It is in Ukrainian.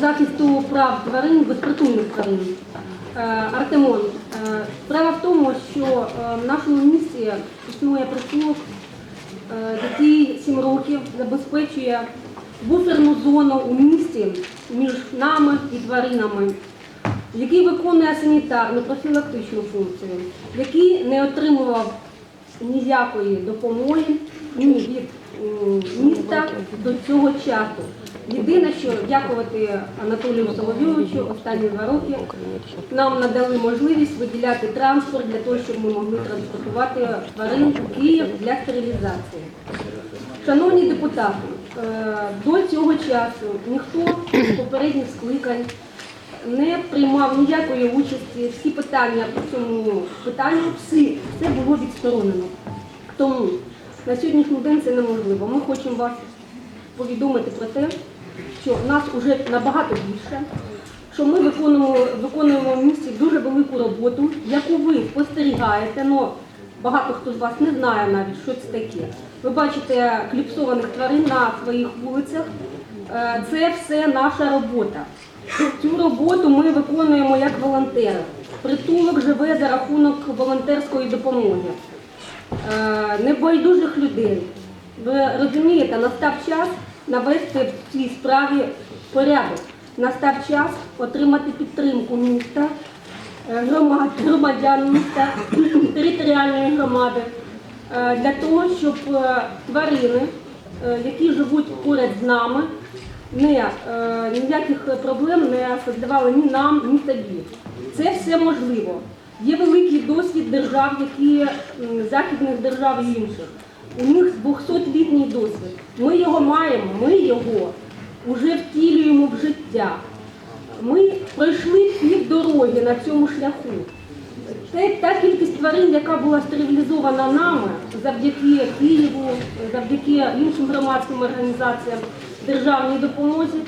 захисту прав тварин, безпритульних тварин. Е, Артемон, е, справа в тому, що е, в нашому місті існує притулок, який 7 років забезпечує буферну зону у місті між нами і тваринами, який виконує санітарну профілактичну функцію, який не отримував ніякої допомоги ні від міста до цього часу. Єдине, що дякувати Анатолію Соловйовичу останні два роки нам надали можливість виділяти транспорт для того, щоб ми могли транспортувати тварин у Київ для стерилізації. Шановні депутати, е, до цього часу ніхто з попередніх скликань не приймав ніякої участі. Всі питання по цьому питанню, всі, все було відсторонено. Тому на сьогоднішній день це неможливо. Ми хочемо вас повідомити про те, що нас вже набагато більше, що ми виконуємо, виконуємо в місті дуже велику роботу, яку ви спостерігаєте, але багато хто з вас не знає навіть, що це таке. Ви бачите кліпсованих тварин на своїх вулицях. Е, Це все наша робота. Цю роботу ми виконуємо як волонтери. Притулок живе за рахунок волонтерської допомоги е, небайдужих людей. Ви розумієте, настав час навести в цій справі порядок. Настав час отримати підтримку міста, е, громад, громадян міста, територіальної громади е, для того, щоб е, тварини, які живуть поряд з нами, не, ніяких проблем не создавали ні нам, ні тобі. Це все можливо. Є великий досвід держав, які західних держав і інших. У них 200-літній досвід. Ми його маємо, ми його вже втілюємо в життя. Ми пройшли пів дороги на цьому шляху. Те, та кількість тварин, яка була стерилізована нами завдяки Києву, завдяки іншим громадським організаціям державній допомозі,